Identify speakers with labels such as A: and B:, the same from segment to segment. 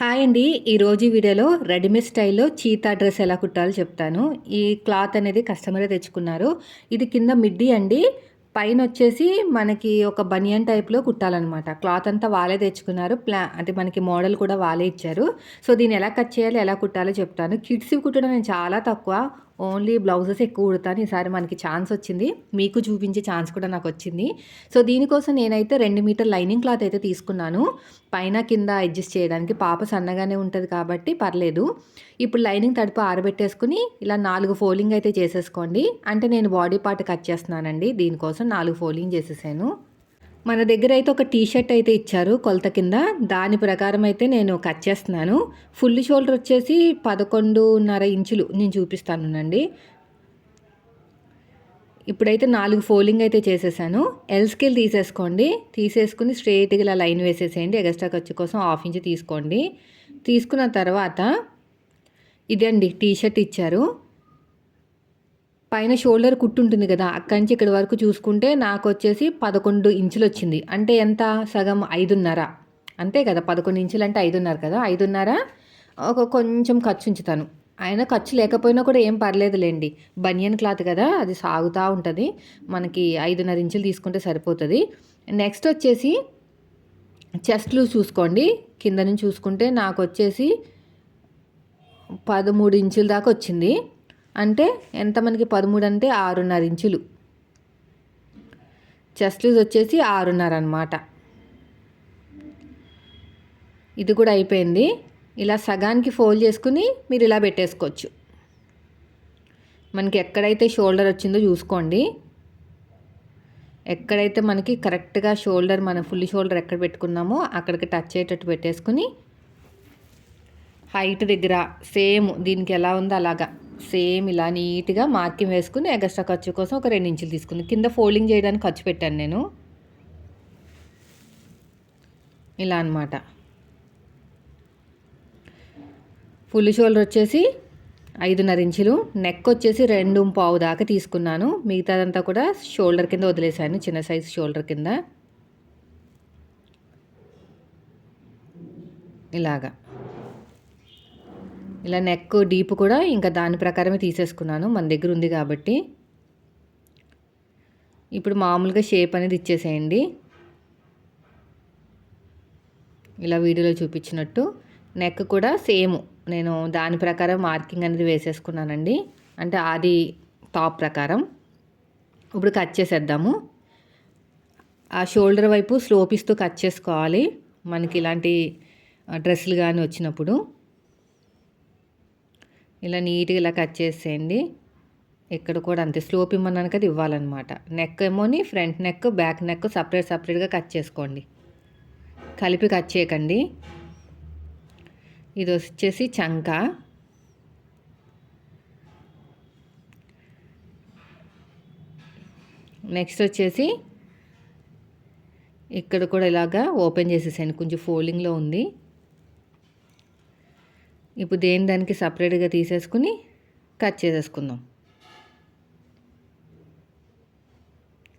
A: Hi అండి. ఈరోజు వీడియోలో రెడీమేడ్ స్టైల్లో చీతా డ్రెస్ ఎలా కుట్టాలో చెప్తాను. ఈ క్లాత్ అనేది కస్టమరే తెచ్చుకున్నారు. ఇది కింద మిడ్డీ అండి. పైన వచ్చేసి మనకి ఒక బనియన్ టైప్లో కుట్టాలన్నమాట. క్లాత్ అంతా వాళ్ళే తెచ్చుకున్నారు. ప్లా అంటే మనకి మోడల్ కూడా వాళ్ళే ఇచ్చారు. సో దీన్ని ఎలా కట్ చేయాలి ఎలా కుట్టాలో చెప్తాను. కిడ్స్ కుట్టడం నేను చాలా తక్కువ. ఓన్లీ బ్లౌజెస్ ఎక్కువ కుడతాను. ఈసారి మనకి ఛాన్స్ వచ్చింది. మీకు చూపించే ఛాన్స్ కూడా నాకు వచ్చింది. సో దీనికోసం నేనైతే రెండు మీటర్ లైనింగ్ క్లాత్ అయితే తీసుకున్నాను. పైన కింద అడ్జస్ట్ చేయడానికి పాప సన్నగానే ఉంటుంది కాబట్టి పర్లేదు. ఇప్పుడు లైనింగ్ తడుపు ఆరబెట్టేసుకుని ఇలా నాలుగు ఫోలింగ్ అయితే చేసేసుకోండి. అంటే నేను బాడీ పార్ట్ కట్ చేస్తున్నానండి. దీనికోసం నాలుగు ఫోలింగ్ చేసేసాను. మన దగ్గర అయితే ఒక టీ షర్ట్ అయితే ఇచ్చారు కొలత కింద. దాని ప్రకారం అయితే నేను కట్ చేస్తున్నాను. ఫుల్ షోల్డర్ వచ్చేసి పదకొండున్నర ఇంచులు నేను చూపిస్తానునండి. ఇప్పుడైతే నాలుగు ఫోల్డింగ్ అయితే చేసేసాను. ఎల్ స్కేల్ తీసేసుకోండి. తీసేసుకుని స్ట్రైట్గా ఇలా లైన్ వేసేసేయండి. ఎగస్ట్రా ఖర్చు కోసం హాఫ్ ఇంచ్ తీసుకోండి. తీసుకున్న తర్వాత ఇదండి టీ షర్ట్ ఇచ్చారు. పైన షోల్డర్ కుట్టు ఉంటుంది కదా అక్కడి నుంచి ఇక్కడి వరకు చూసుకుంటే నాకు వచ్చేసి పదకొండు ఇంచులు వచ్చింది. అంటే ఎంత? సగం ఐదున్నర. అంతే కదా పదకొండు ఇంచులు అంటే ఐదున్నర కదా ఐదున్నర ఒక కొంచెం ఖర్చు ఉంచుతాను. ఆయన ఖర్చు లేకపోయినా కూడా ఏం పర్లేదులేండి. బనియన్ క్లాత్ కదా అది సాగుతూ ఉంటుంది. మనకి ఐదున్నర ఇంచులు తీసుకుంటే సరిపోతుంది. నెక్స్ట్ వచ్చేసి చెస్ట్లు చూసుకోండి. కింద నుంచి చూసుకుంటే నాకు వచ్చేసి పదమూడు ఇంచుల దాకా వచ్చింది. అంటే ఎంత మనకి పదమూడు అంటే ఆరున్నర ఇంచులు. చెస్ట్ లూజ్ వచ్చేసి ఆరున్నర అనమాట ఇది కూడా అయిపోయింది. ఇలా సగానికి ఫోల్డ్ చేసుకుని మీరు ఇలా పెట్టేసుకోవచ్చు. మనకి ఎక్కడైతే షోల్డర్ వచ్చిందో చూసుకోండి. ఎక్కడైతే మనకి కరెక్ట్గా షోల్డర్ మన ఫుల్ షోల్డర్ ఎక్కడ పెట్టుకున్నామో అక్కడికి టచ్ అయ్యేటట్టు పెట్టేసుకుని హైట్ దగ్గర సేమ్ దీనికి ఎలా ఉందో అలాగా సేమ్ ఇలా నీట్గా మార్కింగ్ వేసుకుని ఎగస్ట్రా ఖర్చు కోసం ఒక రెండు ఇంచులు తీసుకుంది కింద ఫోల్డింగ్ చేయడానికి ఖర్చు పెట్టాను నేను. ఇలా అనమాట ఫుల్ షోల్డర్ వచ్చేసి ఐదున్నర ఇంచులు నెక్ వచ్చేసి రెండు పావు దాకా తీసుకున్నాను. మిగతాదంతా కూడా షోల్డర్ కింద వదిలేశాను చిన్న సైజు షోల్డర్ కింద. ఇలాగా. ఇలా నెక్ డీప్ కూడా ఇంకా దాని ప్రకారమే తీసేసుకున్నాను. మన దగ్గర ఉంది కాబట్టి. ఇప్పుడు మామూలుగా షేప్ అనేది ఇచ్చేసేయండి. ఇలా వీడియోలో చూపించినట్టు నెక్ కూడా సేమ్ నేను దాని ప్రకారం మార్కింగ్ అనేది వేసేసుకున్నానండి. అంటే అది టాప్ ప్రకారం. ఇప్పుడు కట్ చేసేద్దాము. ఆ షోల్డర్ వైపు స్లోపిస్తూ కట్ చేసుకోవాలి. మనకి ఇలాంటి డ్రెస్సులు కానీ వచ్చినప్పుడు. ఇలా నీట్గా ఇలా కట్ చేసేయండి. ఇక్కడ కూడా అంతే. స్లోప్ ఇమ్మన్నాను కదా ఇవ్వాలన్నమాట. Neck ఏమోని front neck back neck separate సపరేట్గా కట్ చేసుకోండి. కలిపి కట్ చేయకండి. ఇది వచ్చేసి చంక. నెక్స్ట్ వచ్చేసి ఇక్కడ కూడా ఇలాగా ఓపెన్ చేసేసాను కొంచెం ఫోల్డింగ్లో ఉంది. ఇప్పుడు దేని దానికి సపరేట్గా తీసేసుకుని కట్ చేసేసుకుందాం.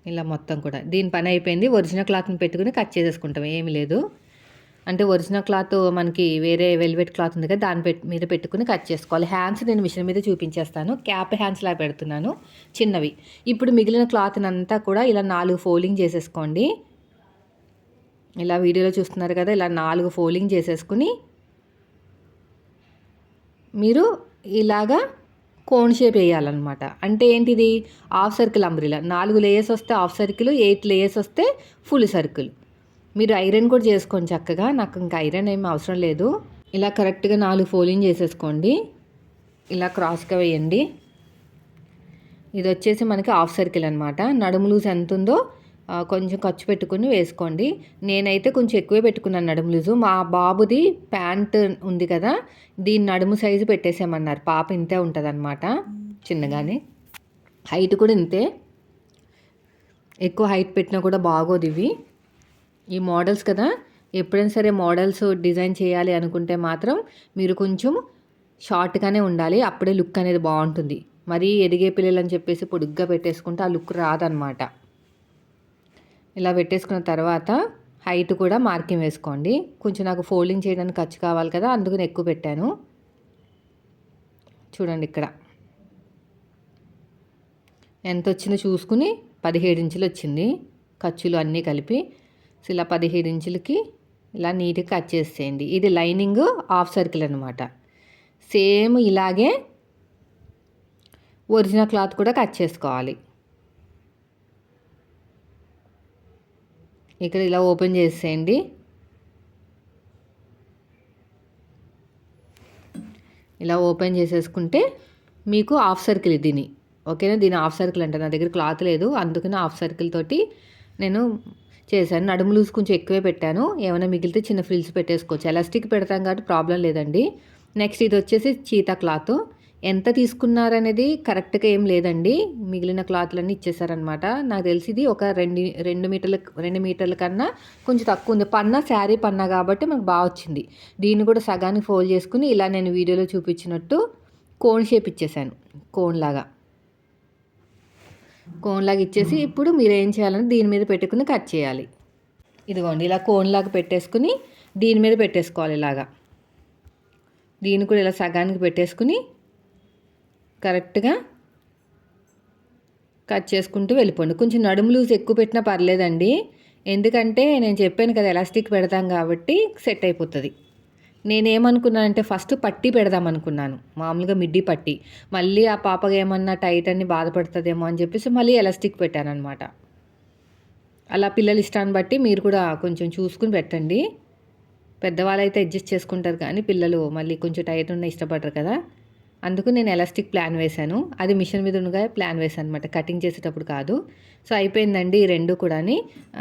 A: ఇలా మొత్తం కూడా. దీని పని అయిపోయింది. ఒరిజినల్ క్లాత్ని పెట్టుకుని కట్ చేసేసుకుంటాం. ఏమి లేదు. అంటే ఒరిజినల్ క్లాత్ మనకి వేరే వెల్వెట్ క్లాత్ ఉంది కదా దాని మీద పెట్టుకుని కట్ చేసుకోవాలి. హ్యాండ్స్ నేను మిషన్ మీద చూపించేస్తాను. క్యాప్ హ్యాండ్స్లా పెడుతున్నాను. చిన్నవి. ఇప్పుడు మిగిలిన క్లాత్నంతా కూడా ఇలా నాలుగు ఫోల్డింగ్ చేసేసుకోండి. ఇలా వీడియోలో చూస్తున్నారు కదా ఇలా నాలుగు ఫోల్డింగ్ చేసేసుకుని మీరు ఇలాగా కోన్ షేప్ వేయాలన్నమాట. అంటే ఏంటిది? హాఫ్ సర్కిల్ అంబ్రిలా నాలుగు లేయర్స్ వస్తే హాఫ్ సర్కిల్ ఎయిట్ లేయర్స్ వస్తే ఫుల్ సర్కిల్ మీరు ఐరన్ కూడా చేసుకోండి చక్కగా. నాకు ఇంకా ఐరన్ ఏమి అవసరం లేదు. ఇలా కరెక్ట్గా నాలుగు ఫోలింగ్ చేసేసుకోండి. ఇలా క్రాస్గా వేయండి. ఇది వచ్చేసి మనకి హాఫ్ సర్కిల్ అనమాట నడుము లూజ్ ఎంత ఉందో కొంచెం ఖర్చు పెట్టుకుని వేసుకోండి. నేనైతే కొంచెం ఎక్కువే పెట్టుకున్నాను నడుము లూజు. మా బాబుది ప్యాంట్ ఉంది కదా దీని నడుము సైజు పెట్టేసామన్నారు పాప ఇంతే ఉంటుంది అనమాట చిన్నగానే. హైట్ కూడా ఇంతే. ఎక్కువ హైట్ పెట్టినా కూడా బాగోదు ఇవి. ఈ మోడల్స్ కదా ఎప్పుడైనా సరే మోడల్స్ డిజైన్ చేయాలి అనుకుంటే మాత్రం మీరు కొంచెం షార్ట్గానే ఉండాలి. అప్పుడే లుక్ అనేది బాగుంటుంది. మరీ ఎదిగే పిల్లలు అని చెప్పేసి పొడుగ్గా పెట్టేసుకుంటే ఆ లుక్ రాదనమాట ఇలా పెట్టేసుకున్న తర్వాత హైట్ కూడా మార్కింగ్ వేసుకోండి. కొంచెం నాకు ఫోల్డింగ్ చేయడానికి ఖర్చు కావాలి కదా అందుకని ఎక్కువ పెట్టాను. చూడండి ఇక్కడ. ఎంత వచ్చిందో చూసుకుని పదిహేడు ఇంచులు వచ్చింది. ఖర్చులు అన్నీ కలిపి. సో ఇలా పదిహేడు ఇంచులకి ఇలా నీట్గా కట్ చేసేయండి. ఇది లైనింగ్ హాఫ్ సర్కిల్ అనమాట సేమ్ ఇలాగే ఒరిజినల్ క్లాత్ కూడా కట్ చేసుకోవాలి. ఇక్కడ ఇలా ఓపెన్ చేసేయండి. ఇలా ఓపెన్ చేసేసుకుంటే మీకు హాఫ్ సర్కిల్ దీని. ఓకేనా? దీని హాఫ్ సర్కిల్ అంటే. నా దగ్గర క్లాత్ లేదు. అందుకని హాఫ్ సర్కిల్ తోటి నేను చేశాను. నడుము లూజ్ కొంచెం ఎక్కువే పెట్టాను. ఏమైనా మిగిలితే చిన్న ఫ్రిల్స్ పెట్టేసుకోవచ్చు. ఎలాస్టిక్ పెడతాం కాబట్టి ప్రాబ్లం లేదండి. నెక్స్ట్ ఇది వచ్చేసి చీతా క్లాత్. ఎంత తీసుకున్నారనేది కరెక్ట్గా ఏం లేదండి. మిగిలిన క్లాత్లన్నీ ఇచ్చేసారనమాట నాకు తెలిసింది ఒక రెండు రెండు మీటర్ల రెండు మీటర్ల కన్నా కొంచెం తక్కువ ఉంది. పన్న శారీ పన్న కాబట్టి మనకు బాగా వచ్చింది. దీన్ని కూడా సగానికి ఫోల్డ్ చేసుకుని ఇలా నేను వీడియోలో చూపించినట్టు కోన్ షేప్ ఇచ్చేసాను. కోన్ లాగా. కోన్ లాగా ఇచ్చేసి ఇప్పుడు మీరు ఏం చేయాలని దీని మీద పెట్టుకుని కట్ చేయాలి. ఇదిగోండి ఇలా కోన్ లాగా పెట్టేసుకుని దీని మీద పెట్టేసుకోవాలి ఇలాగా. దీన్ని కూడా ఇలా సగానికి పెట్టేసుకుని కరెక్ట్గా కట్ చేసుకుంటూ వెళ్ళిపోండి. కొంచెం నడుము లూజ్ ఎక్కువ పెట్టినా పర్లేదండి. ఎందుకంటే నేను చెప్పాను కదా ఎలాస్టిక్ పెడతాం కాబట్టి సెట్ అయిపోతుంది. నేనేమనుకున్నానంటే ఫస్ట్ పట్టి పెడదాం అనుకున్నాను. మామూలుగా మిడ్డీ పట్టి. మళ్ళీ ఆ పాపగా ఏమన్నా టైట్ అని బాధపడుతుందేమో అని చెప్పేసి మళ్ళీ ఎలాస్టిక్ పెట్టానమాట అలా పిల్లల ఇష్టాన్ని బట్టి మీరు కూడా కొంచెం చూసుకుని పెట్టండి. పెద్దవాళ్ళు అయితే అడ్జస్ట్ చేసుకుంటారు కానీ పిల్లలు మళ్ళీ కొంచెం టైట్ ఉన్న ఇష్టపడరు కదా. అందుకు నేను ఎలాస్టిక్ ప్లాన్ వేశాను. అది మిషన్ మీద ఉండగా ప్లాన్ వేశాను అనమాట కటింగ్ చేసేటప్పుడు కాదు. సో అయిపోయిందండి ఈ రెండు కూడా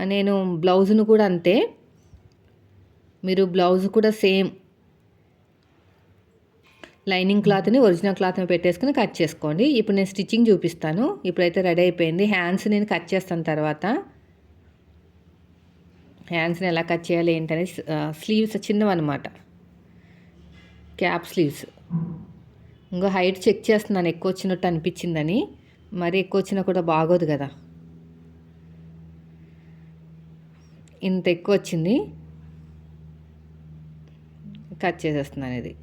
A: నేను బ్లౌజ్ను కూడా అంతే. మీరు బ్లౌజ్ కూడా సేమ్. లైనింగ్ క్లాత్ని ఒరిజినల్ క్లాత్ని పెట్టేసుకుని కట్ చేసుకోండి. ఇప్పుడు నేను స్టిచ్చింగ్ చూపిస్తాను. ఇప్పుడైతే రెడీ అయిపోయింది. హ్యాండ్స్ నేను కట్ చేస్తాను తర్వాత. హ్యాండ్స్ని ఎలా కట్ చేయాలి ఏంటనేది స్లీవ్స్ చిన్నవన్నమాట. Cap sleeves. ఇంకో హైట్ చెక్ చేస్తున్నాను ఎక్కువ వచ్చినట్టు అనిపించిందని. మరి ఎక్కువ వచ్చినా కూడా బాగోదు కదా. ఇంత ఎక్కువ వచ్చింది. కట్ చేసేస్తున్నాను ఇది.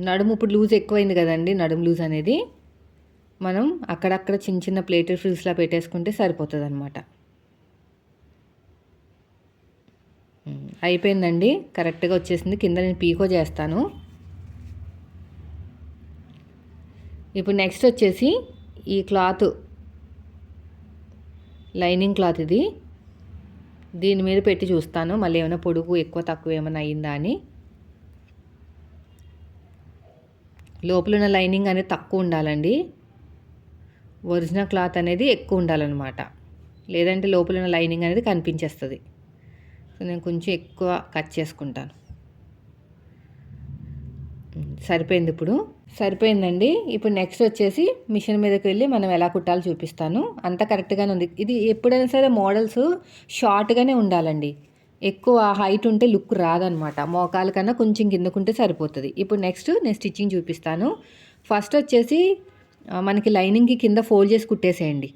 A: నడుము ఇప్పుడు లూజ్ ఎక్కువైంది కదండి నడుము లూజ్ అనేది. మనం అక్కడక్కడ చిన్న చిన్న ప్లేటెడ్ ఫ్రిల్స్లా పెట్టేసుకుంటే సరిపోతుంది అనమాట అయిపోయిందండి. కరెక్ట్గా వచ్చేసింది. కింద నేను పీకో చేస్తాను. ఇప్పుడు నెక్స్ట్ వచ్చేసి ఈ క్లాత్. లైనింగ్ క్లాత్ ఇది. దీని మీద పెట్టి చూస్తాను. మళ్ళీ ఏమైనా పొడుగు ఎక్కువ తక్కువ ఏమైనా అయిందా అని. లోపల ఉన్న లైనింగ్ అనేది తక్కువ ఉండాలండి. ఒరిజినల్ క్లాత్ అనేది ఎక్కువ ఉండాలన్నమాట. లేదంటే లోపల ఉన్న లైనింగ్ అనేది కనిపించేస్తుంది. సో నేను కొంచెం ఎక్కువ కట్ చేసుకుంటాను. సరిపోయింది ఇప్పుడు. సరిపోయిందండి. ఇప్పుడు నెక్స్ట్ వచ్చేసి మిషన్ మీదకి వెళ్ళి మనం ఎలా కుట్టాలో చూపిస్తాను. అంత కరెక్ట్గానే ఉంది. ఇది ఎప్పుడైనా సరే మోడల్స్ షార్ట్గానే ఉండాలండి. ఎక్కువ హైట్ ఉంటే లుక్ రాదనమాట. మోకాల కన్నా కొంచెం కిందకుంటే సరిపోతుంది. ఇప్పుడు నెక్స్ట్ నేను స్టిచ్చింగ్ చూపిస్తాను. ఫస్ట్ వచ్చేసి మనకి లైనింగ్కి కింద ఫోల్డ్ చేసి కుట్టేసేయండి.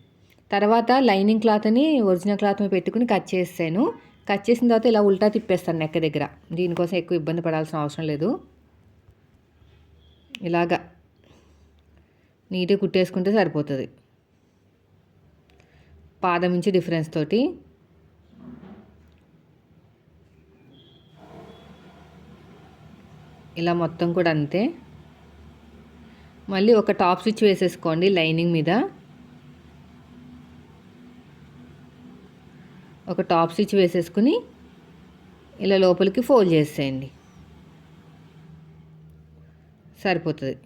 A: తర్వాత లైనింగ్ క్లాత్ని ఒరిజినల్ క్లాత్ పెట్టుకుని కట్ చేసాను కట్ చేసిన తర్వాత ఇలా ఉల్టా తిప్పేస్తాను నెక్క దగ్గర. దీనికోసం ఎక్కువ ఇబ్బంది పడాల్సిన అవసరం లేదు. ఇలాగా నీట్గా కుట్టేసుకుంటే సరిపోతుంది. పాదం నుంచి డిఫరెన్స్ తోటి. ఇలా మొత్తం కూడా అంతే. మళ్ళీ ఒక టాప్ స్విచ్ వేసేసుకోండి లైనింగ్ మీద. ఒక టాప్ స్టిచ్ వేసేసుకుని ఇలా లోపలికి ఫోల్డ్ చేసేయండి. సరిపోతుంది.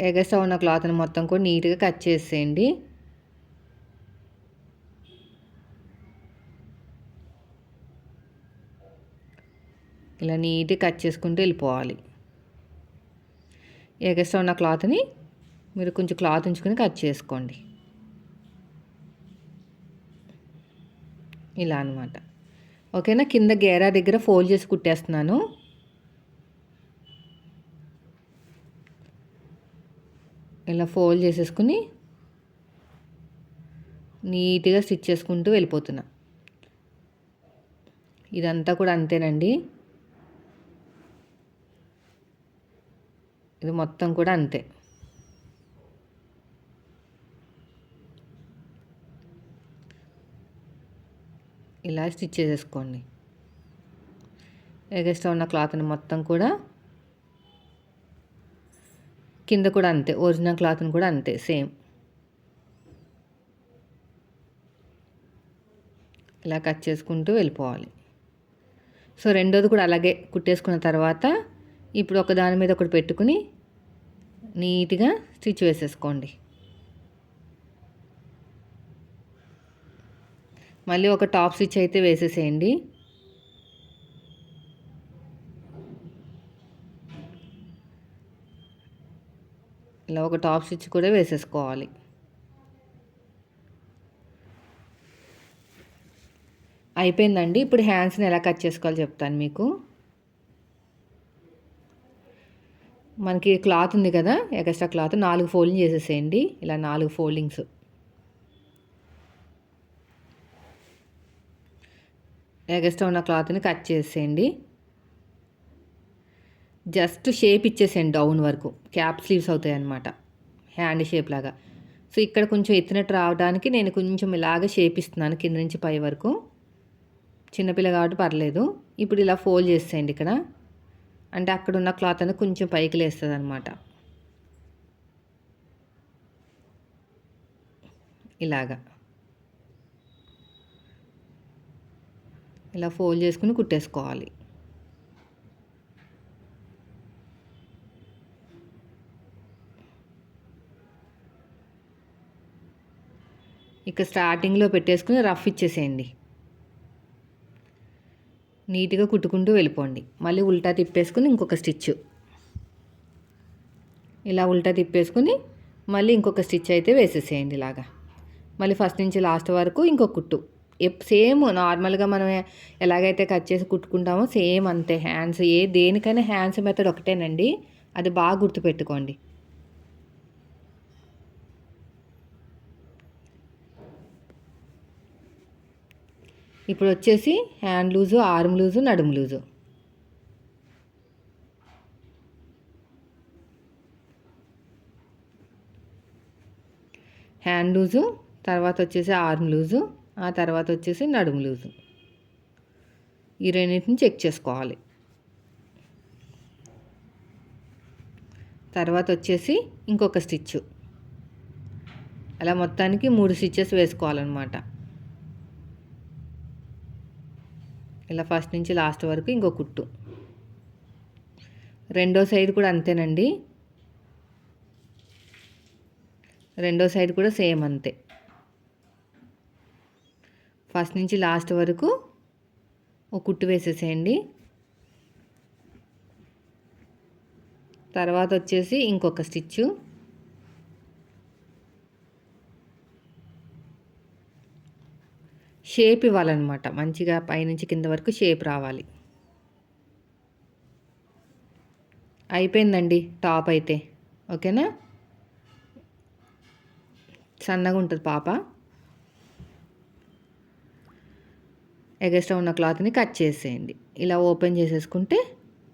A: ఎగస్ట్రా ఉన్న క్లాత్ని మొత్తం కూడా నీట్గా కట్ చేసేయండి. ఇలా నీట్గా కట్ చేసుకుంటూ వెళ్ళిపోవాలి. ఎగస్ట్రా ఉన్న క్లాత్ని మీరు కొంచెం క్లాత్ ఉంచుకొని కట్ చేసుకోండి. ఇలా అనమాట ఓకేనా? కింద గేరా దగ్గర ఫోల్డ్ చేసి కుట్టేస్తున్నాను. ఇలా ఫోల్డ్ చేసేసుకుని నీట్గా స్టిచ్ చేసుకుంటూ వెళ్ళిపోతున్నా. ఇదంతా కూడా అంతేనండి. ఇది మొత్తం కూడా అంతే. ఇలా స్టిచ్ చేసేసుకోండి. ఎగస్ట్రా ఉన్న క్లాత్ని మొత్తం కూడా కింద కూడా అంతే ఒరిజినల్ క్లాత్ని కూడా అంతే సేమ్ ఇలా కట్ చేసుకుంటూ వెళ్ళిపోవాలి. సో రెండోది కూడా అలాగే కుట్టేసుకున్న తర్వాత ఇప్పుడు ఒక దాని మీద ఒకటి పెట్టుకుని నీట్గా స్టిచ్ వేసేసుకోండి. మళ్ళీ ఒక టాప్ స్టిచ్ అయితే వేసేసేయండి. ఇలా ఒక టాప్ స్టిచ్ కూడా వేసేసుకోవాలి. అయిపోయిందండి. ఇప్పుడు హ్యాండ్స్ని ఎలా కట్ చేసుకోవాలో చెప్తాను మీకు. మనకి క్లాత్ ఉంది కదా ఎక్స్ట్రా క్లాత్ నాలుగు ఫోల్డింగ్ చేసేసేయండి. ఇలా నాలుగు ఫోల్డింగ్స్. ఎగస్ట్రా ఉన్న క్లాత్ని కట్ చేసేయండి. జస్ట్ షేప్ ఇచ్చేసేయండి డౌన్ వరకు. క్యాప్ స్లీవ్స్ అవుతాయి అన్నమాట హ్యాండ్ షేప్ లాగా. సో ఇక్కడ కొంచెం ఎత్తినట్టు రావడానికి నేను కొంచెం ఇలాగ షేప్ ఇస్తున్నాను కింద నుంచి పై వరకు. చిన్నపిల్ల కాబట్టి పర్లేదు. ఇప్పుడు ఇలా ఫోల్డ్ చేసేయండి ఇక్కడ. అంటే అక్కడ ఉన్న క్లాత్ అనేది కొంచెం పైకి లేస్తుంది అనమాట ఇలాగా. ఇలా ఫోల్డ్ చేసుకుని కుట్టేసుకోవాలి. ఇక స్టార్టింగ్లో పెట్టేసుకుని రఫ్ ఇచ్చేసేయండి. నీట్గా కుట్టుకుంటూ వెళ్ళిపోండి. మళ్ళీ ఉల్టా తిప్పేసుకుని ఇంకొక స్టిచ్. ఇలా ఉల్టా తిప్పేసుకుని మళ్ళీ ఇంకొక స్టిచ్ అయితే వేసేసేయండి ఇలాగా. మళ్ళీ ఫస్ట్ నుంచి లాస్ట్ వరకు ఇంకొక కుట్టు. సేమ్ నార్మల్గా మనం ఎలాగైతే కట్ చేసి కుట్టుకుంటామో సేమ్ అంతే. హ్యాండ్స్ ఏ దేనికైనా హ్యాండ్స్ మెథడ్ ఒకటేనండి. అది బాగా గుర్తుపెట్టుకోండి. ఇప్పుడు వచ్చేసి హ్యాండ్ లూజు ఆర్మ్ లూజు నడుము లూజు. హ్యాండ్ లూజు తర్వాత వచ్చేసి ఆర్మ్ లూజు. ఆ తర్వాత వచ్చేసి నడుము లూజు. ఈ రెండింటిని చెక్ చేసుకోవాలి. తర్వాత వచ్చేసి ఇంకొక స్టిచ్ అలా మొత్తానికి మూడు స్టిచ్చెస్ వేసుకోవాలన్నమాట. ఇలా ఫస్ట్ నుంచి లాస్ట్ వరకు ఇంకో కుట్టు. రెండో సైడ్ కూడా అంతేనండి. రెండో సైడ్ కూడా సేమ్ అంతే. ఫస్ట్ నుంచి లాస్ట్ వరకు ఒక కుట్టు వేసేసేయండి. తర్వాత వచ్చేసి ఇంకొక స్టిచ్చు. షేప్ ఇవ్వాలన్నమాట. మంచిగా పైనుంచి కింద వరకు షేప్ రావాలి. అయిపోయిందండి టాప్ అయితే. ఓకేనా? సన్నగా ఉంటుంది పాప. ఎగస్ట్రా ఉన్న క్లాత్ని కట్ చేసేయండి. ఇలా ఓపెన్ చేసేసుకుంటే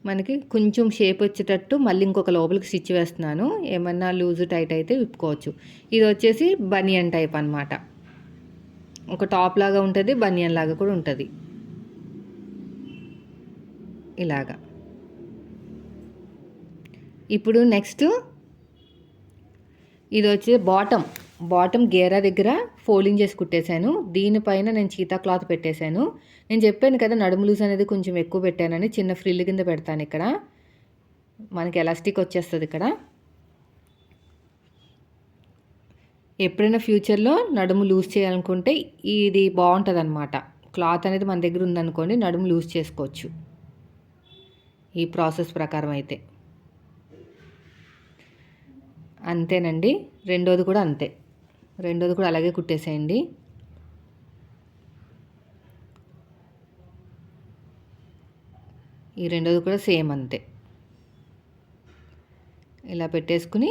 A: మనకి కొంచెం షేప్ వచ్చేటట్టు మళ్ళీ ఇంకొక లోపలికి స్టిచ్ వేస్తున్నాను. ఏమన్నా లూజ్ టైట్ అయితే విప్పుకోవచ్చు. ఇది వచ్చేసి బనియన్ టైప్ అనమాట ఒక టాప్ లాగా ఉంటుంది బనియన్ లాగా కూడా ఉంటుంది. ఇలాగా. ఇప్పుడు నెక్స్ట్ ఇది వచ్చేసి బాటమ్. బాటమ్ గేరా దగ్గర ఫోల్డింగ్ చేసి కుట్టేశాను. దీనిపైన నేను చీతా క్లాత్ పెట్టేశాను. నేను చెప్పాను కదా నడుము లూజ్ అనేది కొంచెం ఎక్కువ పెట్టానని చిన్న ఫ్రిల్ కింద పెడతాను ఇక్కడ. మనకి ఎలాస్టిక్ వచ్చేస్తుంది ఇక్కడ. ఎప్పుడైనా ఫ్యూచర్లో నడుము లూజ్ చేయాలనుకుంటే ఇది బాగుంటుంది అనమాట క్లాత్ అనేది మన దగ్గర ఉందనుకోండి నడుము లూజ్ చేసుకోవచ్చు. ఈ ప్రాసెస్ ప్రకారం అయితే. అంతేనండి. రెండోది కూడా అంతే. రెండోది కూడా అలాగే కుట్టేసేయండి. ఈ రెండోది కూడా సేమ్ అంతే. ఇలా పెట్టేసుకుని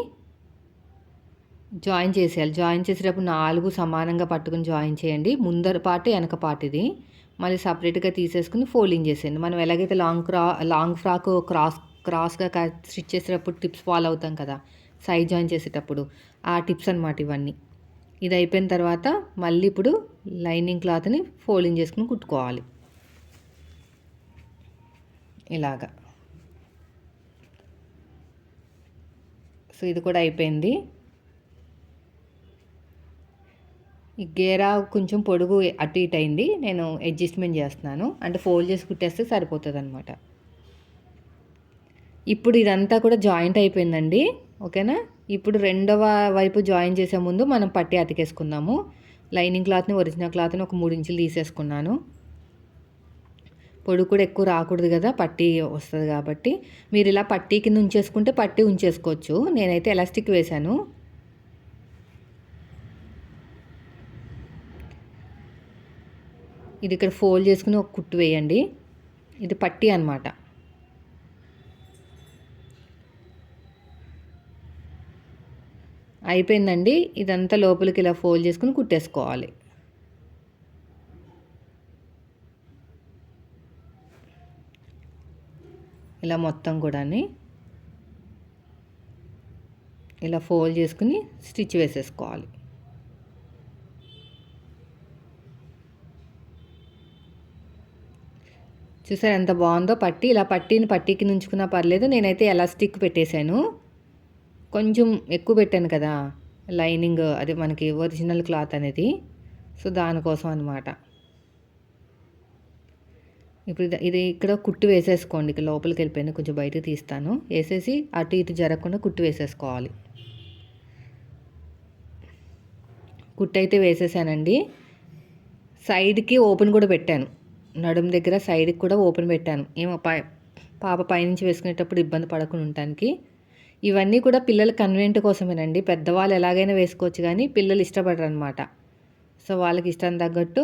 A: జాయిన్ చేసేయాలి. జాయిన్ చేసేటప్పుడు నాలుగు సమానంగా పట్టుకుని జాయిన్ చేయండి. ముందర పార్ట్ వెనక పార్ట్ ఇది. మళ్ళీ సపరేట్గా తీసేసుకుని ఫోల్డింగ్ చేసేయండి. మనం ఎలాగైతే లాంగ్ క్రా లాంగ్ ఫ్రాక్ క్రాస్ క్రాస్గా స్టిచ్ చేసేటప్పుడు టిప్స్ ఫాలో అవుతాం కదా సైడ్ జాయిన్ చేసేటప్పుడు ఆ టిప్స్ అనమాట ఇవన్నీ. ఇది అయిపోయిన తర్వాత మళ్ళీ ఇప్పుడు లైనింగ్ క్లాత్ని ఫోల్డింగ్ చేసుకుని కుట్టుకోవాలి. ఇలాగా. సో ఇది కూడా అయిపోయింది. ఈ గేరా కొంచెం పొడుగు అటు ఇటు అయింది. నేను అడ్జస్ట్మెంట్ చేస్తున్నాను. అంటే ఫోల్డ్ చేసి కుట్టేస్తే సరిపోతుంది అనమాట ఇప్పుడు ఇదంతా కూడా జాయింట్ అయిపోయిందండి. ఓకేనా? ఇప్పుడు రెండవ వైపు జాయిన్ చేసే ముందు మనం పట్టి అతికేసుకుందాము. లైనింగ్ క్లాత్ని ఒరిజినల్ క్లాత్ని ఒక మూడు ఇంచులు తీసేసుకున్నాను. పొడుగు కూడా ఎక్కువ రాకూడదు కదా పట్టీ వస్తుంది కాబట్టి. మీరు ఇలా పట్టీ కింద ఉంచేసుకుంటే పట్టీ ఉంచేసుకోవచ్చు. నేనైతే ఎలాస్టిక్ వేశాను. ఇది ఇక్కడ ఫోల్డ్ చేసుకుని ఒక కుట్టు వేయండి. ఇది పట్టీ అనమాట అయిపోయిందండి. ఇదంతా లోపలికి ఇలా ఫోల్డ్ చేసుకుని కుట్టేసుకోవాలి. ఇలా మొత్తం కూడా ఇలా ఫోల్డ్ చేసుకుని స్టిచ్ వేసేసుకోవాలి. చూసారు ఎంత బాగుందో? పట్టి ఇలా పట్టిని పట్టికి నుంచుకున్నా పర్లేదు. నేనైతే ఎలాస్టిక్ పెట్టేశాను? కొంచెం ఎక్కువ పెట్టాను కదా లైనింగ్ అది మనకి ఒరిజినల్ క్లాత్ అనేది. సో దానికోసం అనమాట ఇప్పుడు ఇది ఇక్కడ కుట్టు వేసేసుకోండి. ఇక్కడ లోపలికి వెళ్ళిపోయింది కొంచెం బయటకు తీస్తాను. వేసేసి అటు ఇటు జరగకుండా కుట్టు వేసేసుకోవాలి. కుట్టు అయితే వేసేసానండి. సైడ్కి ఓపెన్ కూడా పెట్టాను. నడుం దగ్గర సైడ్కి కూడా ఓపెన్ పెట్టాను. ఏమో పాప పైనుంచి వేసుకునేటప్పుడు ఇబ్బంది పడకుండా ఉండటానికి. ఇవన్నీ కూడా పిల్లల కన్వెంట్ కోసమేనండి. పెద్దవాళ్ళు ఎలాగైనా వేసుకోవచ్చు కానీ పిల్లలు ఇష్టపడరు అనమాట సో వాళ్ళకి ఇష్టం తగ్గట్టు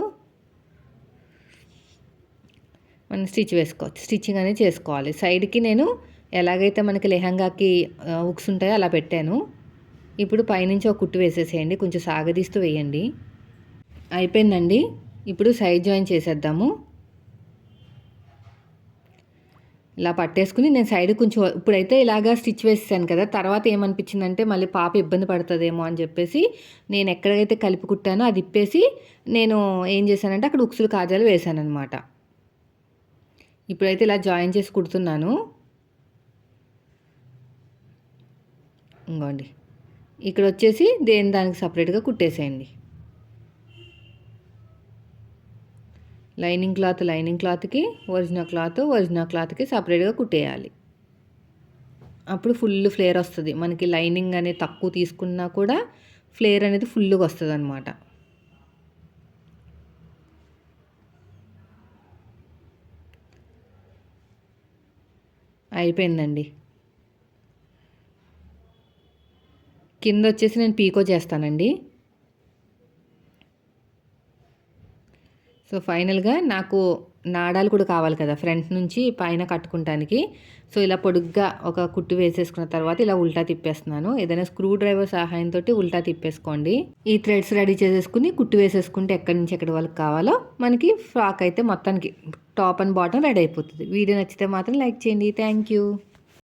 A: మనం స్టిచ్ వేసుకోవచ్చు. స్టిచ్చింగ్ అనేది చేసుకోవాలి. సైడ్కి నేను ఎలాగైతే మనకి లెహంగాకి ఉక్స్ ఉంటాయో అలా పెట్టాను. ఇప్పుడు పైనుంచి ఒక కుట్టు వేసేసేయండి. కొంచెం సాగదీస్తూ వేయండి. అయిపోయిందండి. ఇప్పుడు సైడ్ జాయిన్ చేసేద్దాము. ఇలా పట్టేసుకుని నేను సైడ్ కొంచెం ఇప్పుడైతే ఇలాగా స్టిచ్ వేసేసాను కదా తర్వాత ఏమనిపించిందంటే మళ్ళీ పాప ఇబ్బంది పడుతుందేమో అని చెప్పేసి నేను ఎక్కడైతే కలిపి కుట్టానో అది ఇప్పేసి నేను ఏం చేశానంటే అక్కడ ఉక్సులు కాజాలు వేసాను అనమాట ఇప్పుడైతే ఇలా జాయిన్ చేసి కుడుతున్నాను. ఇంకోండి ఇక్కడ వచ్చేసి దేని దానికి సపరేట్గా కుట్టేసేయండి. లైనింగ్ క్లాత్ లైనింగ్ క్లాత్కి ఒరిజినల్ క్లాత్ ఒరిజినల్ క్లాత్కి సపరేట్గా కుట్టేయాలి. అప్పుడు ఫుల్ ఫ్లేర్ వస్తుంది. మనకి లైనింగ్ అనేది తక్కువ తీసుకున్నా కూడా ఫ్లేర్ అనేది ఫుల్గా వస్తుంది అనమాట అయిపోయిందండి. కింద వచ్చేసి నేను పీకో చేస్తానండి. సో ఫైనల్గా నాకు నాడాలు కూడా కావాలి కదా ఫ్రంట్ నుంచి పైన కట్టుకుంటానికి. సో ఇలా పొడుగ్గా ఒక కుట్టు వేసేసుకున్న తర్వాత ఇలా ఉల్టా తిప్పేస్తున్నాను. ఏదైనా స్క్రూ డ్రైవర్ సహాయంతో ఉల్టా తిప్పేసుకోండి. ఈ థ్రెడ్స్ రెడీ చేసేసుకుని కుట్టు వేసేసుకుంటే ఎక్కడి నుంచి ఎక్కడి వాళ్ళకి కావాలో మనకి ఫ్రాక్ అయితే మొత్తానికి టాప్ అండ్ బాటమ్ రెడీ అయిపోతుంది. వీడియో నచ్చితే మాత్రం లైక్ చేయండి. Thank you.